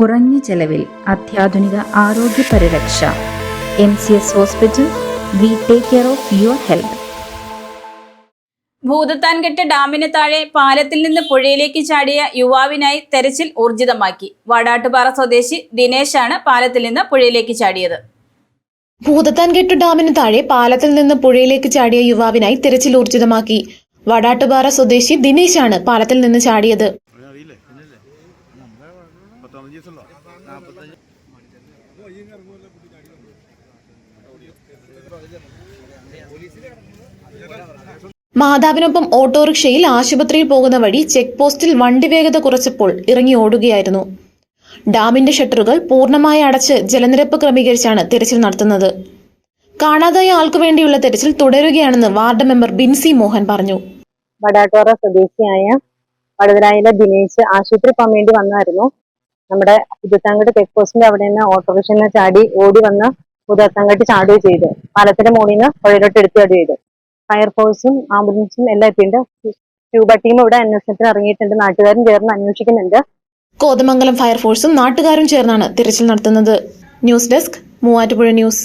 കുറഞ്ഞ ചെലവിൽ അത്യാധുനിക ആരോഗ്യ പരിരക്ഷ. M C S hospital we take care of your health. Bhoothathankettu ഡാമിന് താഴെ പാലത്തിൽ നിന്ന് പുഴയിലേക്ക് ചാടിയ യുവാവിനായി തെരച്ചിൽ ഊർജിതമാക്കി. വാടാട്ടുപാറ സ്വദേശി ദിനേശാണ് പാലത്തിൽ നിന്ന് പുഴയിലേക്ക് ചാടിയത്. ഭൂതത്താൻകെട്ട് ഡാമിന് താഴെ പാലത്തിൽ നിന്ന് പുഴയിലേക്ക് ചാടിയ യുവാവിനായി തെരച്ചിൽ ഊർജിതമാക്കി. വടാട്ടുപാറ സ്വദേശി ദിനേശാണ് പാലത്തിൽ നിന്ന് ചാടിയത്. പത്താമത് ദിവസമല്ലോ നാൽപ്പത്തഞ്ച് മാതാവിനൊപ്പം ഓട്ടോറിക്ഷയിൽ ആശുപത്രിയിൽ പോകുന്ന വഴി ചെക്ക് പോസ്റ്റിൽ വണ്ടി വേഗത കുറച്ചപ്പോൾ ഇറങ്ങി ഓടുകയായിരുന്നു. ഡാമിന്റെ ഷട്ടറുകൾ പൂർണമായി അടച്ച് ജലനിരപ്പ് ക്രമീകരിച്ചാണ് തിരച്ചിൽ നടത്തുന്നത്. കാണാതായ ആൾക്കു വേണ്ടിയുള്ള തിരച്ചിൽ തുടരുകയാണെന്ന് വാർഡ് മെമ്പർ ബിൻസി മോഹൻ പറഞ്ഞു. വടാട്ടോറ സ്വദേശിയായ വടതരായിലെ ദിനേശ് ആശുപത്രി പോകാൻ വേണ്ടി വന്നായിരുന്നു. നമ്മുടെ പുതുത്താങ്കട്ട് ചെക്ക് പോസ്റ്റിന്റെ അവിടെ നിന്ന് ഓട്ടോറിക്ഷനെ ചാടി ഓടി വന്ന് പുതുത്താങ്കട്ട് ചാടുകയും ചെയ്തു. പാലത്തിന്റെ മുകളിൽ നിന്ന് പുഴയിലോട്ട് എടുത്തു ചാടുകയും ചെയ്തു ഫയർഫോഴ്സും ആംബുലൻസും എല്ലാം എത്തിയിട്ടുണ്ട്. ട്യൂബ ടീം ഇവിടെ അന്വേഷണത്തിന് ഇറങ്ങിയിട്ടുണ്ട്. നാട്ടുകാരും ചേർന്ന് അന്വേഷിക്കുന്നുണ്ട്. കോതമംഗലം ഫയർഫോഴ്സും നാട്ടുകാരും ചേർന്നാണ് തിരച്ചിൽ നടത്തുന്നത്. News desk Muvattupuzha news